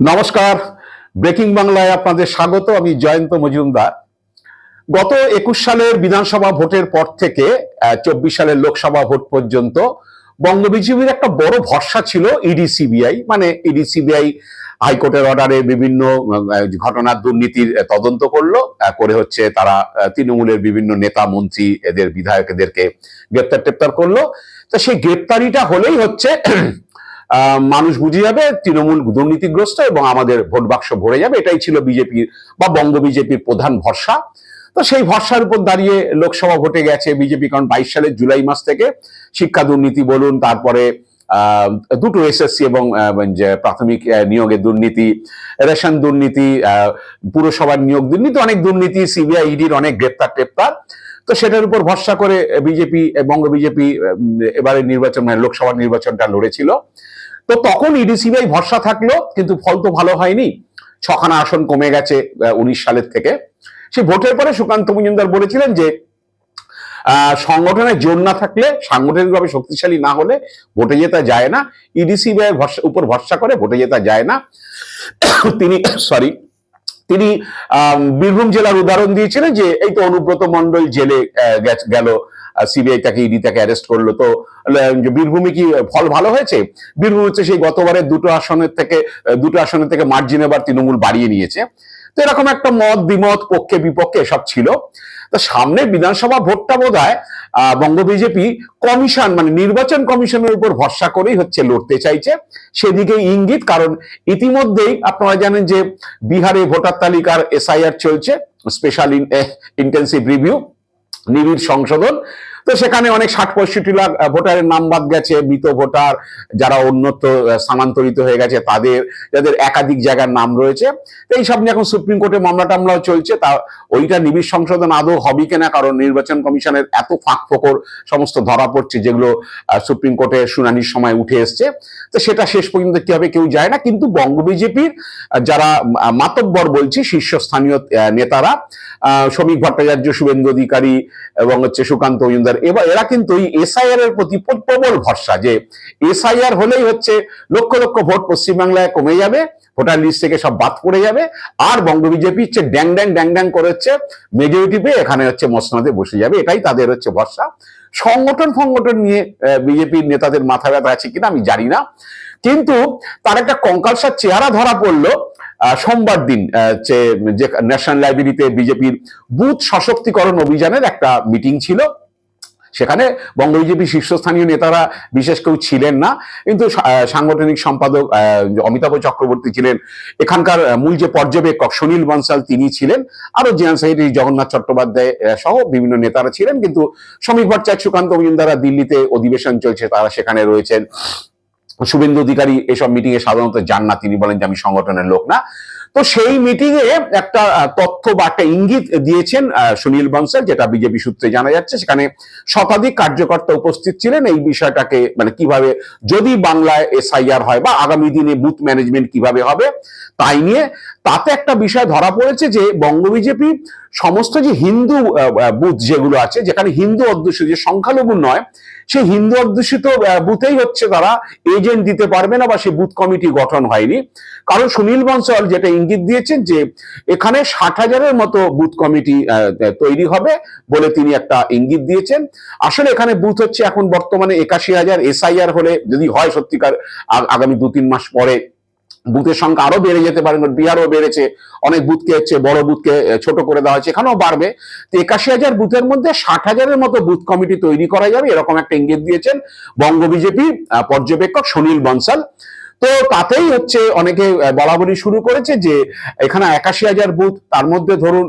নমস্কার। ব্রেকিং বাংলায় আপনাদের স্বাগত, আমি জয়ন্ত মজুমদার। গত একুশ সালের বিধানসভা ভোটের পর থেকে চব্বিশ সালের লোকসভা ভোট পর্যন্ত বঙ্গ বিজেপির একটা বড় ভরসা ছিল ইডি, সিবিআই। মানে ইডি, সিবিআই হাইকোর্টের অর্ডারে বিভিন্ন ঘটনার দুর্নীতির তদন্ত করল। করে হচ্ছে তারা তৃণমূলের বিভিন্ন নেতা, মন্ত্রী, এদের বিধায়ক এদেরকে গ্রেপ্তার টেপ্তার করল। তো সেই গ্রেপ্তারিটা হলেই হচ্ছে মানুষ বুঝে যাবে, তৃণমূল দুর্নীতিগ্রস্ত এবং আমাদের ভোট বাক্স ভরে যাবে। এটাই ছিল বিজেপির বা বঙ্গ বিজেপির প্রধান ভরসা। তো সেই ভরসার উপর দাঁড়িয়ে লোকসভা ভোটে গেছে বিজেপি, কারণ বাইশ সালের জুলাই মাস থেকে শিক্ষা দুর্নীতি বলুন, তারপরে দুটো এসএসসি এবং প্রাথমিক নিয়োগের দুর্নীতি, রেশন দুর্নীতি পুরসভার নিয়োগ দুর্নীতি, অনেক দুর্নীতি, সিবিআই ইডির অনেক গ্রেপ্তার টেপ্তার। তো সেটার উপর ভরসা করে বিজেপি, বঙ্গ বিজেপি এবারে নির্বাচন মানে লোকসভা নির্বাচনটা লড়েছিল। তো তখন ইডি সিবিআই ভরসা থাকল কিন্তু ফল তো ভালো হয়নি। ছখানা আসন কমে গেছে উনিশ সালের থেকে। সেই ভোটের পরে সুকান্ত মজুমদার বলেছিলেন যে আহ, সংগঠনের জোর না থাকলে সাংগঠনিকভাবে শক্তিশালী না হলে ভোটে জেতা যায় না। ইডি সিবিআই উপর ভরসা করে ভোটে জেতা যায় না। তিনি সরি তিনি বীরভূম জেলার উদাহরণ দিয়েছিলেন যে এই তো অনুব্রত মন্ডল জেলে গেল। সিবিআই তাকে ইডি তাকে অ্যারেস্ট করল। তো বীরভূমে কি ফল ভালো হয়েছে? বীরভূম হচ্ছে সেই গতবারের দুটো আসনের থেকে দুটো আসনের থেকে মার্জিন এবার তৃণমূল বাড়িয়ে নিয়েছে। তো এরকম একটা মত দ্বিমত পক্ষে, বিপক্ষে এসব ছিল। তো সামনে বিধানসভা ভোটটা বোধ হয় বঙ্গ বিজেপি কমিশন মানে নির্বাচন কমিশনের উপর ভরসা করেই হচ্ছে লড়তে চাইছে। সেদিকে ইঙ্গিত, কারণ ইতিমধ্যেই আপনারা জানেন যে বিহারে ভোটার তালিকার এসআইআর চলছে স্পেশাল ইন্টেন্সিভ রিভিউ নিবিড় সংশোধন তো সেখানে অনেক ষাট পঁয়ষট্টি লাখ ভোটারের নাম বাদ গেছে। মৃত ভোটার যারা অন্যত্র স্থানান্তরিত হয়ে গেছে তাদের যাদের একাধিক জায়গার নাম রয়েছে। তো এইসব নিয়ে এখন সুপ্রিম কোর্টে মামলা টামলাও চলছে। তা ওইটা নিবিড় সংশোধন আদৌ হবে কিনা কারণ নির্বাচন কমিশনের এত ফাঁক ফোকর সমস্ত ধরা পড়ছে যেগুলো সুপ্রিম কোর্টে শুনানির সময় উঠে এসছে। তো সেটা শেষ পর্যন্ত কি হবে কেউ যায় না কিন্তু বঙ্গ বিজেপির যারা মাতব্বর বলছি শীর্ষস্থানীয় নেতারা আহ, শ্রমিক ভট্টাচার্য শুভেন্দু অধিকারী এবং হচ্ছে সুকান্ত মজুমদার এবার এরা কিন্তু এই এসআইআর এর প্রতি প্র- প্রবল ভরসা যে এসআইআর হলেই হচ্ছে লক্ষ লক্ষ ভোট পশ্চিমবাংলায় কমে যাবে, ভোটার লিস্ট থেকে সব বাদ পড়ে যাবে, আর বঙ্গ বিজেপি হচ্ছে ড্যাং ড্যাং ড্যাং ড্যাং করে হচ্ছে মেজরিটি পেয়ে এখানে হচ্ছে বসে যাবে, এটাই তাদের হচ্ছে ভরসা। সংগঠন নিয়ে বিজেপির নেতাদের মাথা ব্যথা আছে কিনা আমি জানি না, কিন্তু তার একটা কঙ্কালসার চেহারা ধরা পড়ল সোমবার দিন যে ন্যাশনাল লাইব্রেরিতে বিজেপির বুথ সশক্তিকরণ অভিযানের একটা মিটিং ছিল। সেখানে বঙ্গ বিজেপি শীর্ষস্থানীয় নেতারা বিশেষ কেউ ছিলেন না, কিন্তু সাংগঠনিক সম্পাদক অমিতাভ চক্রবর্তী ছিলেন। এখানকার মূল যে পর্যবেক্ষক সুনীল বনসাল তিনি ছিলেন আরও জেনারেল সেক্রেটারি জগন্নাথ চট্টোপাধ্যায় সহ বিভিন্ন নেতারা ছিলেন, কিন্তু শ্রমিক ভট্টাচার্য, সুকান্ত মজুমদারা দিল্লিতে অধিবেশন চলছে, তারা সেখানে রয়েছেন। শুভেন্দু অধিকারী এসব মিটিং এ সাধারণত যান না, তিনি বলেন যে আমি সংগঠনের লোক না। তো সেই মিটিং এ একটা তথ্য বা একটা ইঙ্গিত দিয়েছেন সুনীল বনসাল যেটা বিজেপি সূত্রে জানা যাচ্ছে। সেখানে শতাধিক কার্যকর্তা উপস্থিত ছিলেন। এই বিষয়টাকে মানে কীভাবে, যদি বাংলায় এসআইআর হয় বা আগামী দিনে বুথ ম্যানেজমেন্ট কীভাবে হবে, তাই নিয়ে তাতে একটা বিষয় ধরা পড়েছে যে বঙ্গ বিজেপি সমস্ত যে হিন্দু বুথ যেগুলো আছে, যেখানে হিন্দু অধ্যুষিত, যে সংখ্যালঘু নয় সেই হিন্দু অধ্যুষিত বুথেই হচ্ছে তারা এজেন্ট দিতে পারবে না বা সেই বুথ কমিটি গঠন হয়নি। কারণ সুনীল বনসল যেটা ইঙ্গিত দিয়েছেন যে এখানে ষাট হাজারের মতো বুথ কমিটি তৈরি হবে বলে তিনি একটা ইঙ্গিত দিয়েছেন। আসলে এখানে বুথ হচ্ছে এখন বর্তমানে একাশি হাজার, এসআইআর হলে যদি হয় সত্যিকার আগামী দু তিন মাস পরে বুথের সংখ্যা আরও বেড়ে যেতে পারে কারণ বিহারও বেড়েছে, অনেক বুথকে হচ্ছে, বড় বুথকে ছোট করে দেওয়া হয়েছে, এখানেও বাড়বে। তো একাশি হাজার বুথের মধ্যে ষাট হাজারের মতো বুথ কমিটি তৈরি করা যাবে, এরকম একটা ইঙ্গিত দিয়েছেন বঙ্গ বিজেপি পর্যবেক্ষক সুনীল বনসাল। তো তাতেই হচ্ছে অনেকে বলা বলি শুরু করেছে যে এখানে একাশি হাজার বুথ, তার মধ্যে ধরুন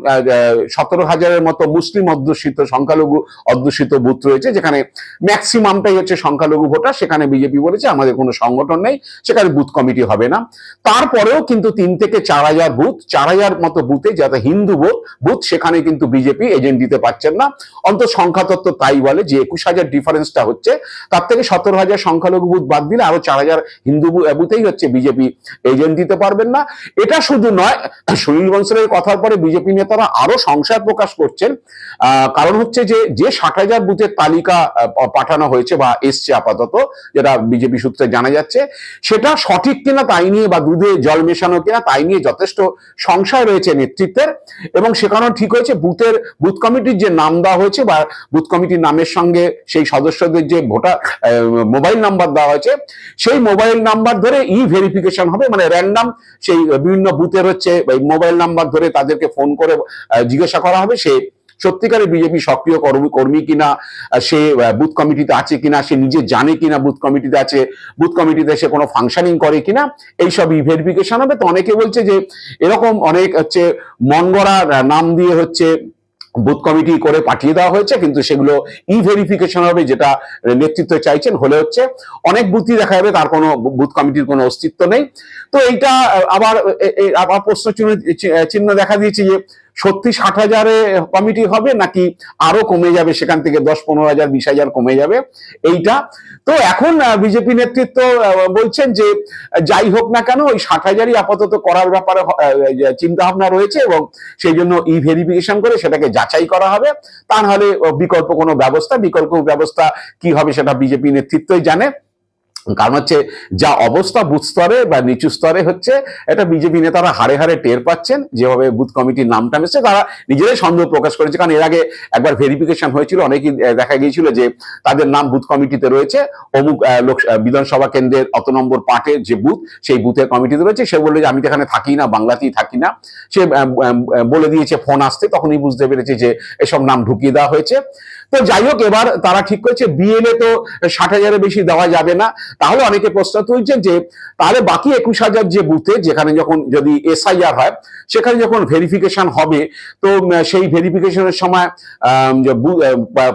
সতেরো হাজারের মতো মুসলিম অধ্যুষিত, সংখ্যালঘু অধ্যুষিত বুথ রয়েছে, যেখানে ম্যাক্সিমামটাই হচ্ছে সংখ্যালঘু ভোটার, সেখানে বিজেপি বলেছে আমাদের কোনো সংগঠন নেই, সেখানে বুথ কমিটি হবে না। তারপরেও কিন্তু তিন থেকে চার হাজার বুথ, চার হাজার মতো বুথে যাতে হিন্দু বুথ বুথ সেখানে কিন্তু বিজেপি এজেন্ট দিতে পারছেন না। অন্ত সংখ্যাতত্ত্ব তাই বলে যে একুশ হাজার ডিফারেন্সটা হচ্ছে, তার থেকে সতেরো হাজার সংখ্যালঘু বুথ বাদ দিলে আরও চার হাজার হিন্দু বুথেই হচ্ছে বিজেপি এজেন্ট দিতে পারবেন না। এটা শুধু নয়, সুনীল বনসলের কথার পরে বিজেপি নেতারা আরও সংশয় প্রকাশ করছেন। কারণ হচ্ছে যে যে ষাট হাজার বুথের তালিকা পাঠানো হয়েছে বা এসছে আপাতত, যেটা বিজেপি সূত্রে জানা যাচ্ছে, সেটা সঠিক কিনা তাই নিয়ে বা দুধে জল মেশানো কিনা তাই নিয়ে যথেষ্ট সংশয় রয়েছে নেতৃত্বের। এবং সেখানেও ঠিক হয়েছে, বুথের, বুথ কমিটির যে নাম দেওয়া হয়েছে বা বুথ কমিটির নামের সঙ্গে সেই সদস্যদের যে ভোটার মোবাইল নাম্বার দেওয়া হয়েছে, সেই মোবাইল নাম্বার ধরে ই ভেরিফিকেশন হবে মানে র্যান্ডাম সেই বিভিন্ন বুথের হচ্ছে মোবাইল নাম্বার ধরে তাদেরকে ফোন করে জিজ্ঞাসা করা হবে সে সত্যিকারের বিজেপি সক্রিয় কর্মী কর্মী কিনা সে বুথ কমিটিতে আছে কিনা সে নিজে জানে কিনা বুথ কমিটিতে আছে বুথ কমিটিতে সে কোনো ফাংশনিং করে কিনা এইসব ভেরিফিকেশন হবে। তো অনেকে বলছে যে এরকম অনেক হচ্ছে মন গড়া আহ, নাম দিয়ে হচ্ছে বুথ কমিটি করে পাঠিয়ে দেওয়া হয়েছে, কিন্তু সেগুলো ই ভেরিফিকেশন হবে যেটা নেতৃত্ব চাইছেন, হলে হচ্ছে অনেক বুথই দেখা যাবে তার কোনো বুথ কমিটির কোনো অস্তিত্ব নেই। তো এইটা, আবার আবার প্রশ্ন চিহ্ন দেখা দিয়েছে যে সত্যি ষাট হাজারে কমিটি হবে নাকি আরও কমে যাবে? সেখান থেকে দশ, পনেরো হাজার, বিশ হাজার কমে যাবে। এইটা তো এখন বিজেপি নেতৃত্ব বলছেন যে, যাই হোক না কেন, ওই ষাট হাজারই আপাতত করার ব্যাপারে চিন্তা ভাবনা রয়েছে এবং সেই জন্য ই ভেরিফিকেশন করে সেটাকে যাচাই করা হবে। তা নাহলে বিকল্প কোনো ব্যবস্থা, বিকল্প ব্যবস্থা কি হবে সেটা বিজেপি নেতৃত্বই জানে। কারণ হচ্ছে যা অবস্থা বুথ স্তরে বা নিচু স্তরে হচ্ছে, এটা বিজেপি নেতারা হাড়ে হাড়ে টের পাচ্ছেন, যেভাবে বুথ কমিটির নামটা এসেছে তারা নিজেরাই সন্দেহ প্রকাশ করেছে। কারণ এর আগে একবার ভেরিফিকেশন হয়েছিল, অনেকেই দেখা গিয়েছিল যে তাদের নাম বুথ কমিটিতে রয়েছে। অমুক লোক বিধানসভা কেন্দ্রের অত নম্বর পার্টের যে বুথ, সেই বুথের কমিটিতে রয়েছে। সে বলল যে, আমি তো এখানে থাকি না, বাংলাতেই থাকি না। সে বলে দিয়েছে, ফোন আসতে তখনই বুঝতে পেরেছে যে, এসব নাম ঢুকিয়ে দেওয়া হয়েছে। তো যাই হোক এবার তারা ঠিক করেছে বিএলএ তো ষাট হাজারের বেশি দেওয়া যাবে না। তাহলে অনেকে প্রশ্ন তুলছে যে, তাহলে বাকি একুশ হাজার যে বুথে যেখানে যখন যদি এসআইআর হয়, সেখানে যখন ভেরিফিকেশন হবে, তো সেই ভেরিফিকেশনের সময়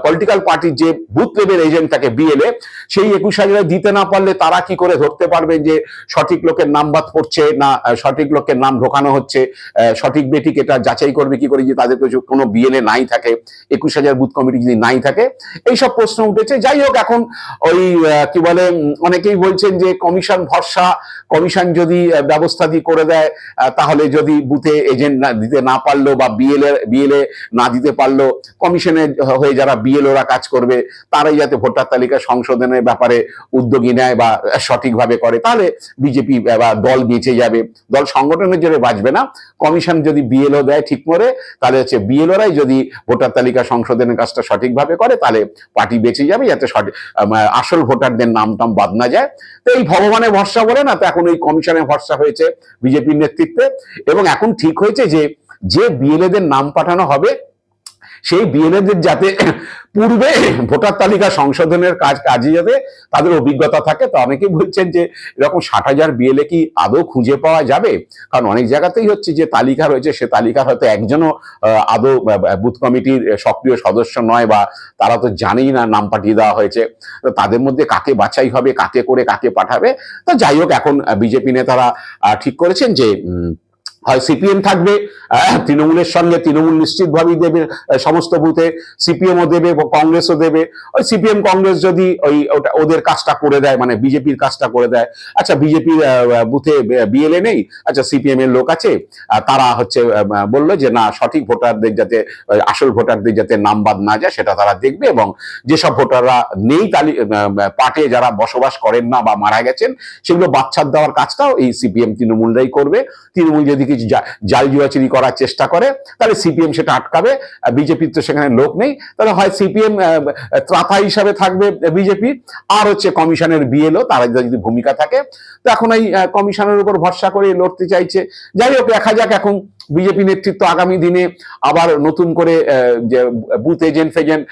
পলিটিক্যাল পার্টির যে বুথ লেভেল এজেন্ট থাকে বিএলএ সেই একুশ হাজারে দিতে না পারলে তারা কি করে ধরতে পারবেন যে, সঠিক লোকের নাম বাদ পড়ছে না সঠিক লোকের নাম ঢোকানো হচ্ছে সঠিক বেটিক এটা যাচাই করবে কি করে, যে তাদের কিছু কোনো বিএলএ নাই থাকে। একুশ হাজার বুথ কমিটি যদি নাই থাকে। এইসব প্রশ্ন উঠেছে। যাই হোক, এখন ওই কি বলে অনেকেই বলছেন যে কমিশন ভরসা, কমিশন যদি ব্যবস্থা দিয়ে করে দেয় তাহলে যদি বুথে এজেন্ট দিতে না পারল বা বিএলএ বিএলএ না দিতে পারল কমিশনের হয়ে যারা বিএলওরা কাজ করবে, তারাই যাতে ভোটার তালিকা সংশোধনের ব্যাপারে উদ্যোগী নেয় বা সঠিকভাবে করে, তাহলে বিজেপি বা দল বেঁচে যাবে। দল সংগঠনের জন্য বাঁচবে না। কমিশন যদি বিএলও দেয় ঠিক করে, তাহলে হচ্ছে বিএলওরাই যদি ভোটার তালিকা সংশোধনের কাজটা সঠিকভাবে করে তাহলে পার্টি বেঁচে যাবে যাতে সঠিক আম, আসল ভোটারদের নাম টাম বাদ না যায়। তো এই ভগবানের ভরসা বলে না তো এখন এই কমিশনের ভরসা হয়েছে বিজেপির নেতৃত্বে। এবং এখন ঠিক হয়েছে যে যে বিএলএদের নাম পাঠানো হবে সেই বিএলএদের যাতে পূর্বে ভোটার তালিকা সংশোধনের কাজ কাজে যাতে তাদের অভিজ্ঞতা থাকে। তো অনেকেই বলছেন যে, এরকম ষাট হাজার বিএলএ কি আদৌ খুঁজে পাওয়া যাবে? কারণ অনেক জায়গাতেই হচ্ছে যে, তালিকা রয়েছে, সে তালিকার হয়তো একজনও আদৌ বুথ কমিটির সক্রিয় সদস্য নয় বা তারা তো জানেই না নাম পাঠিয়ে দেওয়া হয়েছে। তো তাদের মধ্যে কাকে বাছাই হবে, কাকে করে কাকে পাঠাবে? তো যাই হোক, এখন বিজেপি নেতারা ঠিক করেছেন যে হয় সিপিএম থাকবে তৃণমূলের সঙ্গে তৃণমূল নিশ্চিতভাবেই দেবে সমস্ত বুথে সিপিএমও দেবে, কংগ্রেসও দেবে। ওই সিপিএম, কংগ্রেস যদি ওই ওটা, ওদের কাজটা করে দেয় মানে বিজেপির কাজটা করে দেয়। আচ্ছা বিজেপির বুথে বিএলএ নেই? আচ্ছা সিপিএম এর লোক আছে? তারা হচ্ছে বলল যে না, সঠিক ভোটারদের যাতে আসল ভোটারদের যাতে নাম বাদ না যায়, সেটা তারা দেখবে এবং যেসব ভোটাররা নেই তালি পার্টে যারা বসবাস করেন না বা মারা গেছেন, সেগুলো বাচ্চার দেওয়ার কাজটাও এই সিপিএম তৃণমূলরাই করবে। তৃণমূল যদি কিছু জাল জুয়াচুরি করার চেষ্টা করে, তাহলে সিপিএম সেটা আটকাবে বিজেপির তো সেখানে লোক নেই। তাহলে হয় সিপিএম ত্রাতা হিসাবে থাকবে বিজেপি, আর হচ্ছে কমিশনের বিএলও, তারা যদি ভূমিকা থাকে। তো এখন এই কমিশনের উপর ভরসা করে লড়তে চাইছে। যাই হোক, দেখা যাক এখন বিজেপি নেতৃত্ব আগামী দিনে আবার নতুন করে যে বুথ এজেন্ট ফেজেন্ট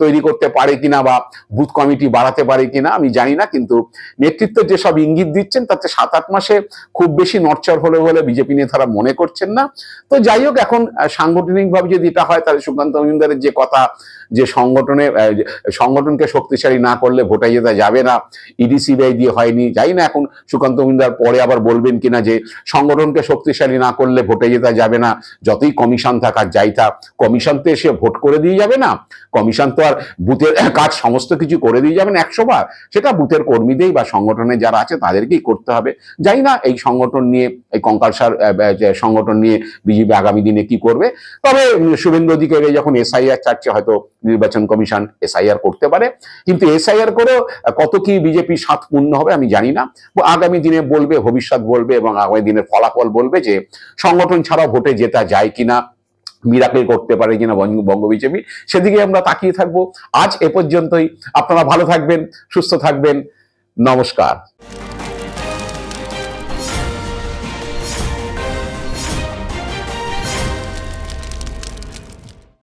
তৈরি করতে পারে কিনা বা বুথ কমিটি বাড়াতে পারে কিনা আমি জানি না, কিন্তু নেতৃত্ব যেসব ইঙ্গিত দিচ্ছেন, তাতে সাত আট মাসে খুব বেশি নরচর হলে বলে বিজেপি নেতারা মনে করছেন না। তো যাই হোক, এখন সাংগঠনিকভাবে যদি এটা হয়, তাহলে সুকান্ত মজুমদারের যে কথা যে সংগঠনে সংগঠনকে শক্তিশালী না করলে ভোটে যেতে যাবে না ইডিসি ব্যয় দিয়ে হয়নি, যাই না এখন সুকান্ত মজুমদার পরে আবার বলবেন কিনা যে সংগঠনকে শক্তিশালী না করলে ভোটে যেতে যাবে না, যতই কমিশন থাক আর যাই থাক, কমিশন তো এসে ভোট করে দিয়ে যাবে না, কমিশন তো আর বুথের কাজ সমস্ত কিছু করে দিয়ে যাবেন একশো বার, সেটা বুথের কর্মীদেরই বা সংগঠনে যারা আছে তাদেরকেই করতে হবে, যাই না এই সংগঠন নিয়ে, এই কঙ্কালসার সংগঠন নিয়ে বিজেপি আগামী দিনে কি করবে, তবে শুভেন্দু অধিকারী যখন এসআইআর চাচ্ছে হয়তো নির্বাচন কমিশন এসআইআর করতে পারে। কিন্তু এসআইআর করেও কত কি বিজেপি সাত পূর্ণ হবে আমি জানি না। আগামী দিনে বলবে, ভবিষ্যৎ বলবে এবং আগামী দিনের ফলাফল বলবে যে সংগঠন ছাড়া ভোটে জেতা যায় কিনা, মিরাকেল করতে পারে কিনা বঙ্গ- বিজেপি সেদিকে আমরা তাকিয়ে থাকব। আজ এ পর্যন্তই। আপনারা ভালো থাকবেন, সুস্থ থাকবেন। নমস্কার।